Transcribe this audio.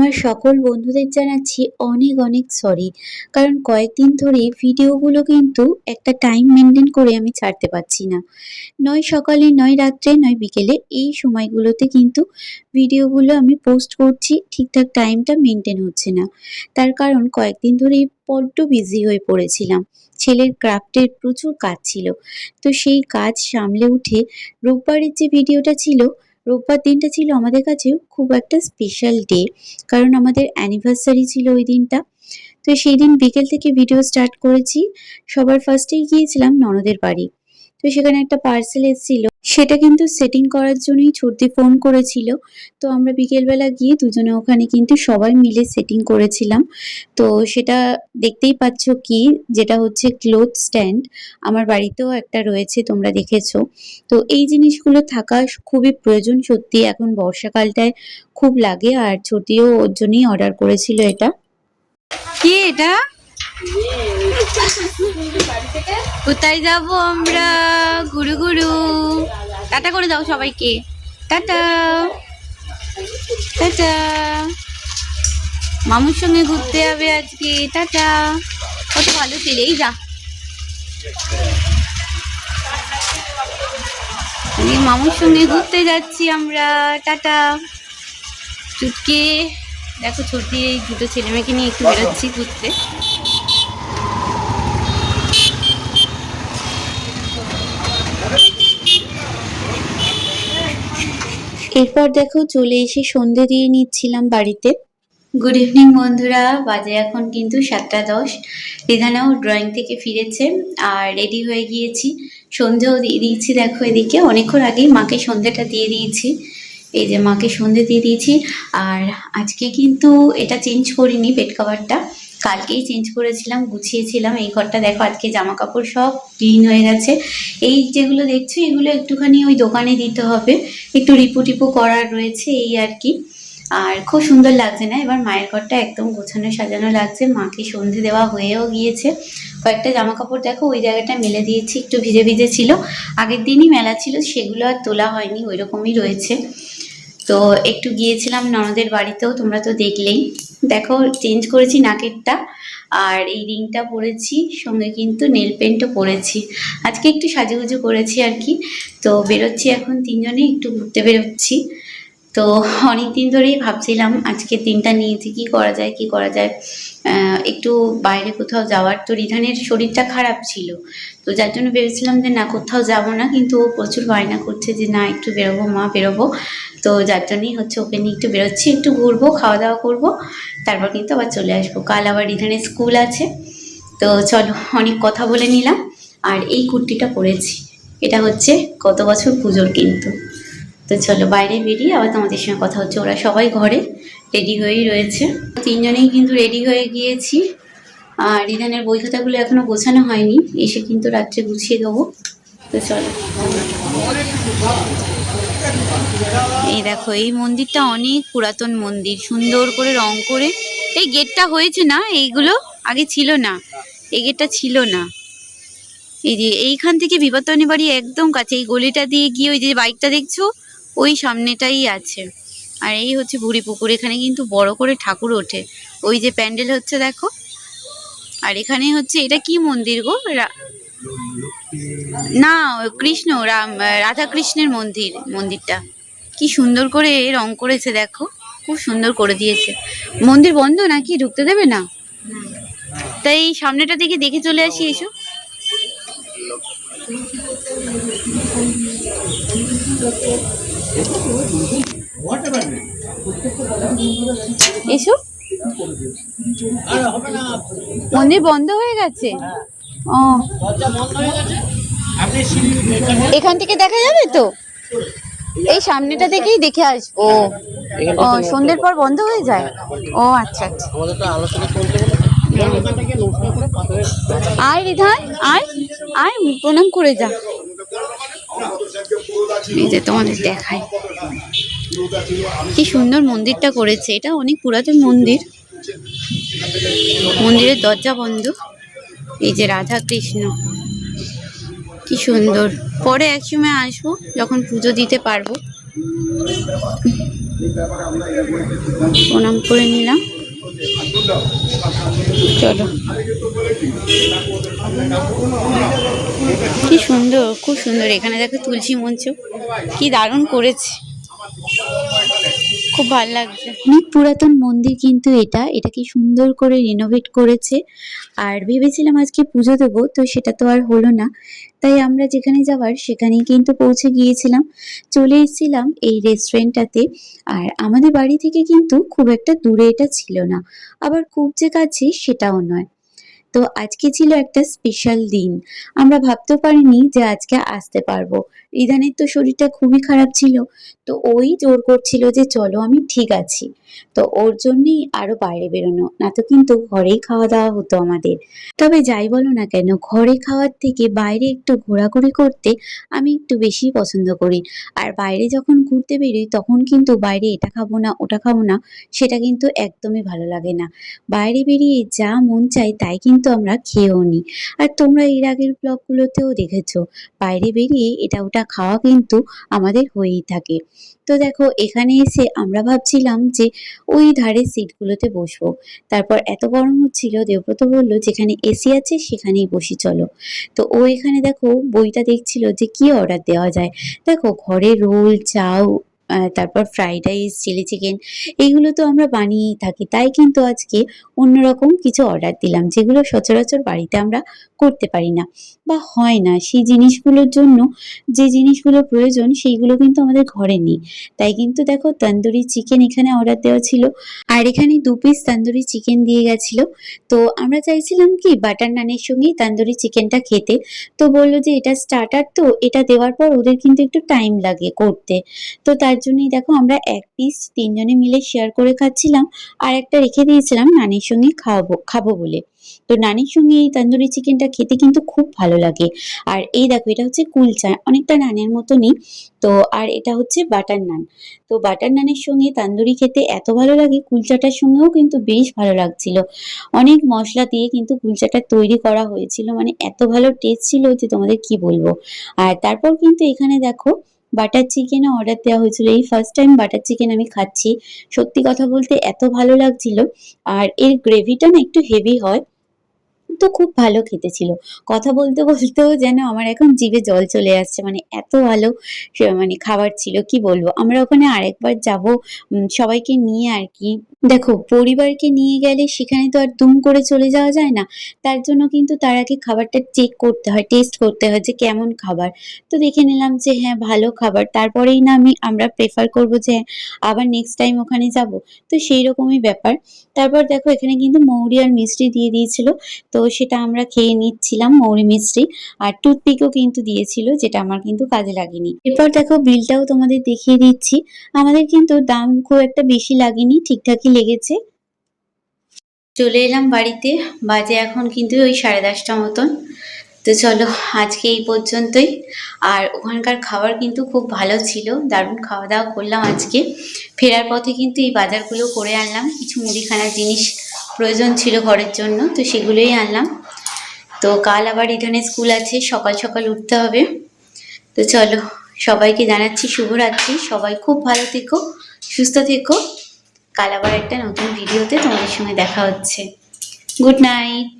আমার সকল বন্ধুদের জানাচ্ছি অনেক অনেক সরি কারণ কয়েকদিন ধরে ভিডিওগুলো কিন্তু একটা টাইম মেনটেন করে আমি ছাড়তে পারছি না। নয় সকালে, নয় রাত্রে, নয় বিকেলে এই সময়গুলোতে কিন্তু ভিডিওগুলো আমি পোস্ট করছি, ঠিকঠাক টাইমটা মেনটেন হচ্ছে না। তার কারণ কয়েকদিন ধরেই বড্ড বিজি হয়ে পড়েছিলাম। ছেলের ক্রাফটের প্রচুর কাজ ছিল। তো সেই কাজ সামলে উঠে রোববারের যে ভিডিওটা ছিল রোববার দিনটা ছিল আমাদের কাছেও খুব একটা স্পেশাল ডে কারণ আমাদের অ্যানিভার্সারি ছিল ওই দিনটা। তো সেই দিন বিকেল থেকে ভিডিও স্টার্ট করেছি। সবার ফার্স্টেই গিয়েছিলাম ননদের বাড়ি। তো সেখানে একটা পার্সেল এসেছিল। সেটা কিন্তু সেটিং করার জন্যই ছর্দি ফোন করেছিল। তো আমরা বিকেলবেলা গিয়ে দুজনে ওখানে কিন্তু সবাই মিলে সেটিং করেছিলাম। তো সেটা দেখতেই পাচ্ছ কি, যেটা হচ্ছে ক্লোথ স্ট্যান্ড আমার বাড়িতেও একটা রয়েছে, তোমরা দেখেছ। তো এই জিনিসগুলো থাকা খুবই প্রয়োজন সত্যি। এখন বর্ষাকালটায় খুব লাগে, আর ছুটিও ওর জন্যই অর্ডার করেছিল এটা। কি এটা? কোথায় যাব আমরা? গুরু গুরু। টাটা করে দাও সবাইকে। টাটা। টাটা। মামুর সঙ্গে ঘুরতে যাবে আজকে। টাটা। কত ভালো ছেলে, এই যা। মামুর সঙ্গে ঘুরতে যাচ্ছি আমরা। টাটা। চুটকে। দেখো ছোটি এই দুটো ছেলে মেয়েকে নিয়ে একটু বেরোচ্ছি ঘুরতে। এরপর দেখো চলে এসে সন্ধে দিয়ে নিচ্ছিলাম বাড়িতে। গুড ইভিনিং বন্ধুরা। বাজে এখন কিন্তু সাতটা দশ। রিধানাও ড্রয়িং থেকে ফিরেছে আর রেডি হয়ে গিয়েছি। সন্ধেও দিয়ে দিয়েছি, দেখো এদিকে। অনেকক্ষণ আগেই মাকে সন্ধেটা দিয়ে দিয়েছি। এই যে মাকে সন্ধে দিয়ে দিয়েছি। আর আজকে কিন্তু এটা চেঞ্জ করিনি বেড কভারটা কালকেই চেঞ্জ করেছিলাম, গুছিয়েছিলাম। এই ঘরটা দেখো, আজকে জামা কাপড় সব ক্লিন হয়ে গেছে। এই যেগুলো দেখছ, এগুলো একটুখানি ওই দোকানে দিতে হবে। একটু রিপু টিপু করার রয়েছে, এই আর কি। আর খুব সুন্দর লাগছে না? এবার মায়ের ঘরটা একদম গোছানো সাজানো লাগছে। মাকে সন্ধে দেওয়া হয়েও গিয়েছে। কয়েকটা জামা কাপড় দেখো, ওই জায়গাটা মেলে দিয়েছি, একটু ভিজে ভিজে ছিল। আগের দিনই মেলা ছিল, সেগুলো আর তোলা হয়নি ওই রকমই রয়েছে। তো একটু গিয়েছিলাম ননদের বাড়িতেও, তোমরা তো দেখলেই। দেখো চেঞ্জ করেছি নাকেরটা, আর এই রিংটা পরেছি, সঙ্গে কিন্তু নেল পেন্টও পরেছি। আজকে একটু সাজুগুজু করেছি আর কি। তো বেরোচ্ছি এখন তিনজনে, একটু ঘুরতে বেরোচ্ছি। তো অনেক দিন ধরেই ভাবছিলাম আজকে দিনটা নিয়েছি কি করা যায়, কি করা যায়। একটু বাইরে কোথাও যাওয়ার। তো রিধানের শরীরটা খারাপ ছিল। তো যার জন্য ভেবেছিলাম যে, না, কোথাও যাব না। কিন্তু ও প্রচুর বায়না করছে যে, না, একটু বেরোবো, মা, বেরোবো। তো যার জন্যই হচ্ছে ওকে নিয়ে একটু বেরোচ্ছি, একটু ঘুরবো খাওয়া দাওয়া করব। তারপর কিন্তু আবার চলে আসব। কাল আবার রিধানের স্কুল আছে। তো চলো, অনেক কথা বলে নিলাম। আর এই কুর্তিটা পরেছি। এটা হচ্ছে গত বছর পুজোর কিন্তু। তো চলো বাইরে বেরিয়ে আবার তোমাদের সঙ্গে কথা হচ্ছে। ওরা সবাই ঘরে রেডি হয়েই রয়েছে। তিনজনেই কিন্তু রেডি হয়ে গিয়েছি। আর রিধানের বই খাতাগুলো এখনও গোছানো হয়নি। এসে কিন্তু রাত্রে গুছিয়ে দেবো। তো চলো। এই দেখো, এই মন্দিরটা অনেক পুরাতন মন্দির। সুন্দর করে রং করে। এই গেটটা হয়েছে না? এইগুলো আগে ছিল না। এই গেটটা ছিল না। এই যে এইখান থেকে বিপত্তনী বাড়ি একদম কাছে। এই গলিটা দিয়ে গিয়ে ওই যে বাইকটা দেখছ? ওই সামনেটাই আছে। আর এই হচ্ছে বুড়ি পুকুর এখানে কিন্তু বড় করে ঠাকুর ওঠে। ওই যে প্যান্ডেল হচ্ছে দেখো। আর এখানে হচ্ছে এটা কি মন্দির গো? না কৃষ্ণ রাম রাধা কৃষ্ণের মন্দির মন্দিরটা। কি সুন্দর করে রং করেছে দেখো। খুব সুন্দর করে দিয়েছে। মন্দির বন্ধ নাকি? ঢুকতে দেবে না? তাই এই সামনেটা দিকে দেখে চলে আসি এসো। এসো। মন্দির বন্ধ হয়ে গেছে? ও। এখান থেকে দেখা যাবে তো? এই সামনেটা থেকেই দেখে আসব ও। সন্ধ্যের পর বন্ধ হয়ে যায়? ও আচ্ছা আচ্ছা। আয় রিধান আয় আয়, প্রণাম করে যা। এই যে তোমাদের দেখায়। কি সুন্দর মন্দিরটা করেছে। এটা অনেক পুরাতন মন্দির। মন্দিরের দরজা বন্ধ। এই যে রাধা কৃষ্ণ কি সুন্দর। পরে একসময় আসব যখন পুজো দিতে পারব। প্রণাম করে নিলাম। চলো। কি সুন্দর খুব সুন্দর। এখানে দেখো তুলসী মঞ্চ। কি দারুণ করেছে। খুব ভালো লাগছে। অনেক পুরাতন মন্দির কিন্তু এটা। এটাকে সুন্দর করে রিনোভেট করেছে। আর ভেবেছিলাম আজকে পুজো দেবো, তো সেটা তো আর হলো না। তাই আমরা যেখানে যাওয়ার সেখানেই কিন্তু পৌঁছে গিয়েছিলাম। চলে এসেছিলাম এই রেস্টুরেন্টটাতে আর আমাদের বাড়ি থেকে কিন্তু খুব একটা দূরে এটা ছিল না। আবার খুব যে কাছে সেটাও নয়। তো আজকে ছিল একটা স্পেশাল দিন। আমরা ভাবতেও পারিনি যে আজকে আসতে পারব। রিধানের তো শরীরটা খুবই খারাপ ছিল। তো ওই জোর করছিল যে চলো আমি ঠিক আছি। তো ওর জন্যই আরও বাইরে বেরোনো। না তো কিন্তু ঘরেই খাওয়া দাওয়া হতো আমাদের। তবে যাই বলো না কেন, ঘরে খাওয়ার থেকে বাইরে একটু ঘোরাঘুরি করতে আমি একটু বেশি পছন্দ করি। আর বাইরে যখন ঘুরতে বেরোই, তখন কিন্তু বাইরে এটা খাব না, ওটা খাব না, সেটা কিন্তু একদমই ভালো লাগে না। বাইরে বেরিয়ে যা মন চায় তাই কিন্তু আমরা খেয়েও নিই আর তোমরা এর আগের ব্লগগুলোতেও দেখেছ, বাইরে বেরিয়ে এটা ওটা খাওয়া কিন্তু আমাদের হয়েই থাকে। তো দেখো, এখানে এসে আমরা ভাবছিলাম যে ওই ধারে সিটগুলোতে বসবো তারপর এত গরম হচ্ছিল, দেবব্রত বলল, যেখানে এসি আছে, সেখানেই বসি, চলো। তো ও এখানে দেখো, বইটা দেখছিল যে কি অর্ডার দেওয়া যায়। দেখো, ঘরে রোল, চাউ তারপর ফ্রাইড রাইস চিলি চিকেন এইগুলো তো আমরা বানিয়েই থাকি। তাই কিন্তু আজকে অন্যরকম কিছু অর্ডার দিলাম, যেগুলো সচরাচর বাড়িতে আমরা করতে পারি না বা হয় না। সেই জিনিসগুলোর জন্য যে জিনিসগুলো প্রয়োজন, সেইগুলো কিন্তু আমাদের ঘরে নেই। তাই কিন্তু দেখো, তন্দুরি চিকেন এখানে অর্ডার দেওয়া ছিল। আর এখানে দু পিস তন্দুরি চিকেন দিয়ে গেছিল। তো আমরা চাইছিলাম কি বাটার নানের সঙ্গেই তন্দুরি চিকেনটা খেতে। তো বলল যে, এটা স্টার্টার তো, এটা দেওয়ার পর ওদের কিন্তু একটু টাইম লাগে করতে। তো তার জন্যই দেখো আমরা এক পিস তিনজনে মিলে শেয়ার করে খাচ্ছিলাম আর একটা রেখে দিয়েছিলাম নানির সঙ্গে খাওয়াবো, খাব বলে। তো নানির সঙ্গে এই তান্দুরি চিকেনটা খেতে কিন্তু খুব ভালো লাগে। আর এই দেখো, এটা হচ্ছে কুলচা, অনেকটা নানের মতনই। তো আর এটা হচ্ছে বাটার নান। তো বাটার নানের সঙ্গে তান্দুরি খেতে এত ভালো লাগে, কুলচাটার সঙ্গেও কিন্তু বেশ ভালো লাগছিল। অনেক মশলা দিয়ে কিন্তু কুলচাটা তৈরি করা হয়েছিল। মানে এত ভালো টেস্ট ছিল যে তোমাদের কি বলব? আর তারপর কিন্তু এখানে দেখো বাটার চিকেন অর্ডার দেওয়া হয়েছিল। এই ফার্স্ট টাইম বাটার চিকেন আমি খাচ্ছি। সত্যি কথা বলতে এত ভালো লাগছিল। আর এর গ্রেভিটা না একটু হেভি হয়। তো খুব ভালো খেতে ছিল কথা বলতে বলতেও যেন আমার এখন জিভে জল চলে আসছে। মানে এত ভালো মানে খাবার ছিল, কি বলব? আমরা ওখানে আরেকবার যাব সবাইকে নিয়ে আর কি। দেখো, পরিবারকে নিয়ে গেলে সেখানে তো আর দুম করে চলে যাওয়া যায় না। তার জন্য কিন্তু তার আগে খাবারটা চেক করতে হয় টেস্ট করতে হয় যে কেমন খাবার। তো দেখে নিলাম যে হ্যাঁ ভালো খাবার। তারপরেই না আমি, আমরা প্রেফার করব যে আবার নেক্সট টাইম ওখানে যাব। তো সেই রকমই ব্যাপার। তারপর দেখো, এখানে কিন্তু মৌরি আর মিষ্টি দিয়ে দিয়েছিল। তো সেটা আমরা খেয়ে নিচ্ছিলাম মৌরি মিষ্টি আর টুথপিকও কিন্তু দিয়েছিল, যেটা আমার কিন্তু কাজে লাগেনি। এরপর দেখো বিলটাও তোমাদের দেখিয়ে দিচ্ছি। আমাদের কিন্তু দাম খুব একটা বেশি লাগেনি, ঠিকঠাকই লেগেছে। চলে এলাম বাড়িতে, বাজে এখন কিন্তু ওই সাড়ে দশটা মতন। তো চলো, আজকে এই পর্যন্তই। আর ওখানকার খাবার কিন্তু খুব ভালো ছিল, দারুণ খাওয়া দাওয়া করলাম আজকে। ফেরার পথে কিন্তু এই বাজারগুলো করে আনলাম, কিছু মুদিখানার জিনিস প্রয়োজন ছিল ঘরের জন্য, তো সেগুলোই আনলাম। তো কাল আবার এখানে স্কুল আছে, সকাল সকাল উঠতে হবে। তো চলো, সবাইকে জানাচ্ছি শুভরাত্রি। সবাই খুব ভালো থেকো, সুস্থ থেকো। কাল আবার একটা নতুন ভিডিওতে তোমাদের সঙ্গে দেখা হচ্ছে। Good night